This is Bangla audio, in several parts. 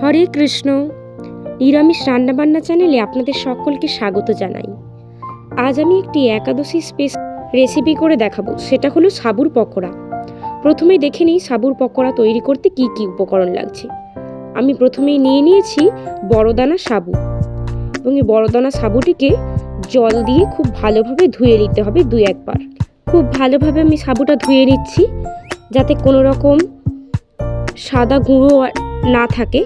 হরে কৃষ্ণ। নিরামিষ রান্নাবান্না চ্যানেলে আপনাদের সকলকে স্বাগত জানাই। আজ আমি একটি একাদশী স্পেস রেসিপি করে দেখাবো, সেটা হলো সাবুর পকোড়া। প্রথমে দেখে নিই সাবুর পকোড়া তৈরি করতে কি কি উপকরণ লাগছে। আমি প্রথমেই নিয়ে নিয়েছি বড়দানা সাবু এবং এই বড়দানা সাবুটিকে জল দিয়ে খুব ভালোভাবে ধুয়ে নিতে হবে দুই একবার। খুব ভালোভাবে আমি সাবুটা ধুয়ে নিচ্ছি, যাতে কোনো রকম সাদা গুঁড়ো না থাকে,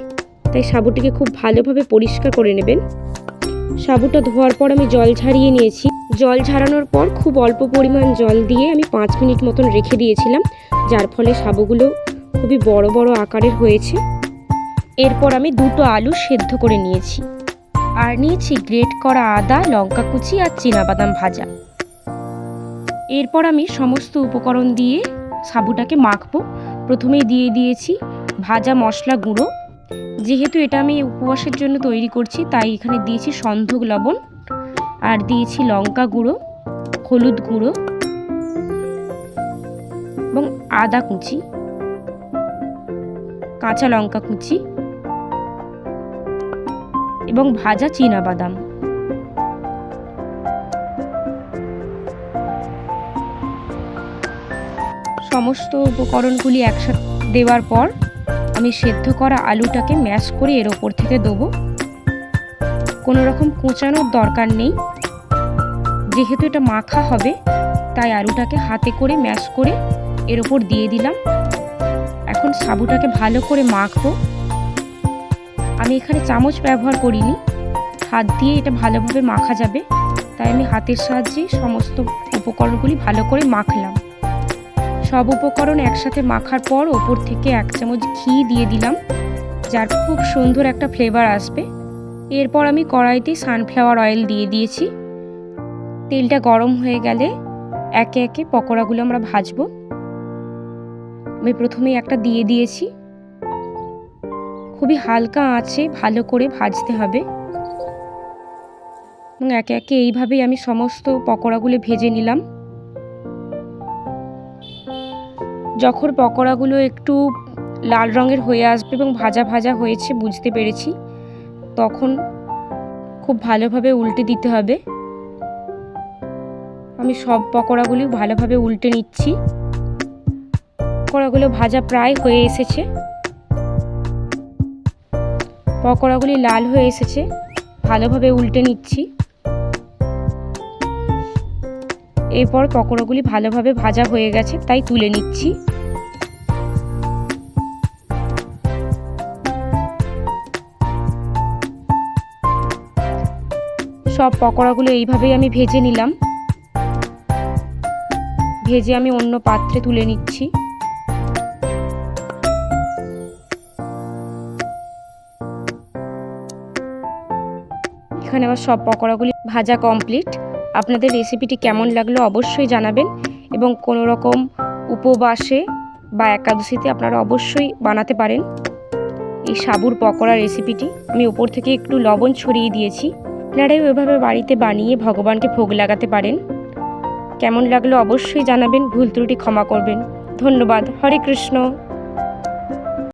তাই সাবুটিকে খুব ভালোভাবে পরিষ্কার করে নেবেন। সাবুটা ধোয়ার পর আমি জল ঝারিয়ে নিয়েছি। জল ঝারানোর পর খুব অল্প পরিমাণ জল দিয়ে আমি পাঁচ মিনিট মতন রেখে দিয়েছিলাম, যার ফলে সাবুগুলো খুবই বড় বড় আকারের হয়েছে। এরপর আমি দুটো আলু সেদ্ধ করে নিয়েছি। আর নিয়েছি গ্রেট করা আদা, লঙ্কা কুচি আর বাদাম ভাজা। এরপর আমি সমস্ত উপকরণ দিয়ে সাবুটাকে মাখবো। প্রথমেই দিয়ে দিয়েছি ভাজা মশলা গুঁড়ো। যেহেতু এটা আমি উপবাসের জন্য তৈরি করছি, তাই এখানে দিয়েছি সন্ধক লবণ আর দিয়েছি লঙ্কা গুঁড়ো, হলুদ গুঁড়ো এবং আদা কুচি, কাঁচা লঙ্কা কুচি এবং ভাজা বাদাম সমস্ত উপকরণগুলি একসাথে দেওয়ার পর আমি সেদ্ধ করা আলুটাকে ম্যাশ করে এর ওপর থেকে দেবো। কোনো রকম কোঁচানোর দরকার নেই। যেহেতু এটা মাখা হবে, তাই আলুটাকে হাতে করে ম্যাশ করে এর ওপর দিয়ে দিলাম। এখন সাবুটাকে ভালো করে মাখবো। আমি এখানে চামচ ব্যবহার করিনি। হাত দিয়ে এটা ভালোভাবে মাখা যাবে। তাই আমি হাতের সাহায্যে সমস্ত উপকরণগুলি ভালো করে মাখলাম। সব উপকরণ একসাথে মাখার পর ওপর থেকে এক চামচ ঘি দিয়ে দিলাম, যার খুব সুন্দর একটা ফ্লেভার আসবে। এরপর আমি কড়াইতে সানফ্লাওয়ার অয়েল দিয়ে দিয়েছি। তেলটা গরম হয়ে গেলে একে একে পকোড়াগুলো আমরা ভাজবো। আমি প্রথমেই একটা দিয়ে দিয়েছি। খুবই হালকা আঁচে ভালো করে ভাজতে হবে। এবং একে একে এইভাবেই আমি সমস্ত পকোড়াগুলো ভেজে নিলাম। যখন পকোড়াগুলো একটু লাল রঙের হয়ে আসবে এবং ভাজা ভাজা হয়েছে বুঝতে পেরেছি, তখন খুব ভালোভাবে উল্টে দিতে হবে। আমি সব পকোড়াগুলি ভালোভাবে উল্টে নিচ্ছি। পকোড়াগুলো ভাজা প্রায় হয়ে এসেছে। পকোড়াগুলি লাল হয়ে এসেছে, ভালোভাবে উল্টে নিচ্ছি। এরপর পকোড়াগুলি ভালোভাবে ভাজা হয়ে গেছে, তাই তুলে নিচ্ছি। সব পকোড়াগুলো এইভাবেই আমি ভেজে নিলাম। ভেজে আমি অন্য পাত্রে তুলে নিচ্ছি। এখানে আবার সব পকোড়াগুলি ভাজা কমপ্লিট। আপনাদের রেসিপিটি কেমন লাগল অবশ্যই জানাবেন এবং কোনো রকম উপবাসে বা একাদশীতে আপনারা অবশ্যই বানাতে পারেন এই সাবুর পকোড়া রেসিপিটি আমি উপর থেকে একটু লবণ ছড়িয়ে দিয়েছি। আপনারাই ওইভাবে বাড়িতে বানিয়ে ভগবানকে ভোগ লাগাতে পারেন। কেমন লাগল অবশ্যই জানাবেন, ভুল ত্রুটি ক্ষমা করবেন। ধন্যবাদ। হরে কৃষ্ণ।